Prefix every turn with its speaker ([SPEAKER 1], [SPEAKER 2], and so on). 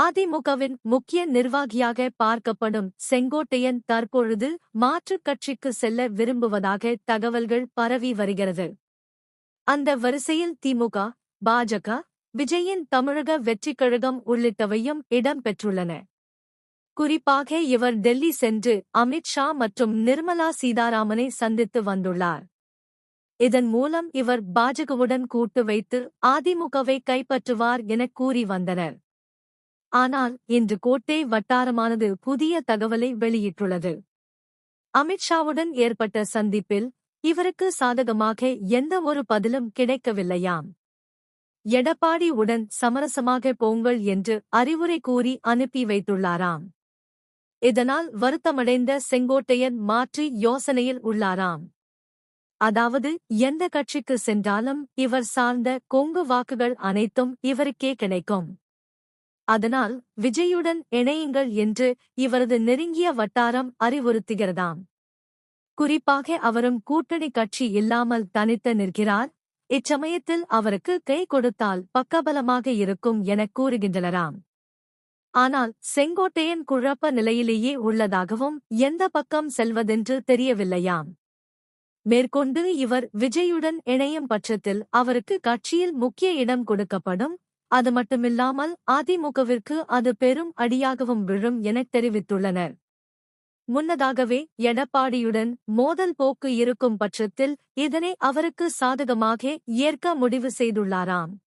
[SPEAKER 1] அதிமுகவின் முக்கிய நிர்வாகியாக பார்க்கப்படும் செங்கோட்டையன் தற்பொழுது மாற்றுக் கட்சிக்கு செல்ல விரும்புவதாக தகவல்கள் பரவி வருகிறது. அந்த வரிசையில் திமுக பாஜக விஜயின் தமிழக வெற்றிக் கழகம் உள்ளிட்டவையும் இடம்பெற்றுள்ளன. குறிப்பாக இவர் டெல்லி சென்று அமித் ஷா மற்றும் நிர்மலா சீதாராமனை சந்தித்து வந்துள்ளார். இதன் மூலம் இவர் பாஜகவுடன் கூட்டு வைத்து அதிமுகவை கைப்பற்றுவார் என கூறி வந்தனர். ஆனால் இன்று கோட்டை வட்டாரமானது புதிய தகவலை வெளியிட்டுள்ளது. அமித்ஷாவுடன் ஏற்பட்ட சந்திப்பில் இவருக்கு சாதகமாக எந்த ஒரு பதிலும் கிடைக்கவில்லையாம். எடப்பாடி உடன் சமரசமாக போங்கள் என்று அறிவுரை கூறி அனுப்பி வைத்துள்ளாராம். இதனால் வருத்தமடைந்த செங்கோட்டையன் மாற்றி யோசனையில் உள்ளாராம். அதாவது எந்த கட்சிக்கு சென்றாலும் இவர் சார்ந்த கொங்கு வாக்குகள் அனைத்தும் இவருக்கே கிடைக்கும். அதனால் விஜயுடன் இணையுங்கள் என்று இவரது நெருங்கிய வட்டாரம் அறிவுறுத்துகிறதாம். குறிப்பாக அவரும் கூட்டணி கட்சி இல்லாமல் தனித்து நிற்கிறார். இச்சமயத்தில் அவருக்கு கை கொடுத்தால் பக்கபலமாக இருக்கும் எனக் கூறுகின்றனராம். ஆனால் செங்கோட்டையன் குழப்ப நிலையிலேயே உள்ளதாகவும் எந்த பக்கம் செல்வதென்று தெரியவில்லையாம். மேற்கொண்டு இவர் விஜயுடன் இணையும் பட்சத்தில் அவருக்கு கட்சியில் முக்கிய இடம் கொடுக்கப்படும் அது மட்டுமில்லாமல் அதிமுகவிற்கு அது பெரும் அடியாகவும் விழும் எனத் தெரிவித்துள்ளனர். முன்னதாகவே எடப்பாடியுடன் மோதல் போக்கு இருக்கும் பட்சத்தில் இதனை அவருக்கு சாதகமாக ஏற்க முடிவு செய்துள்ளாராம்.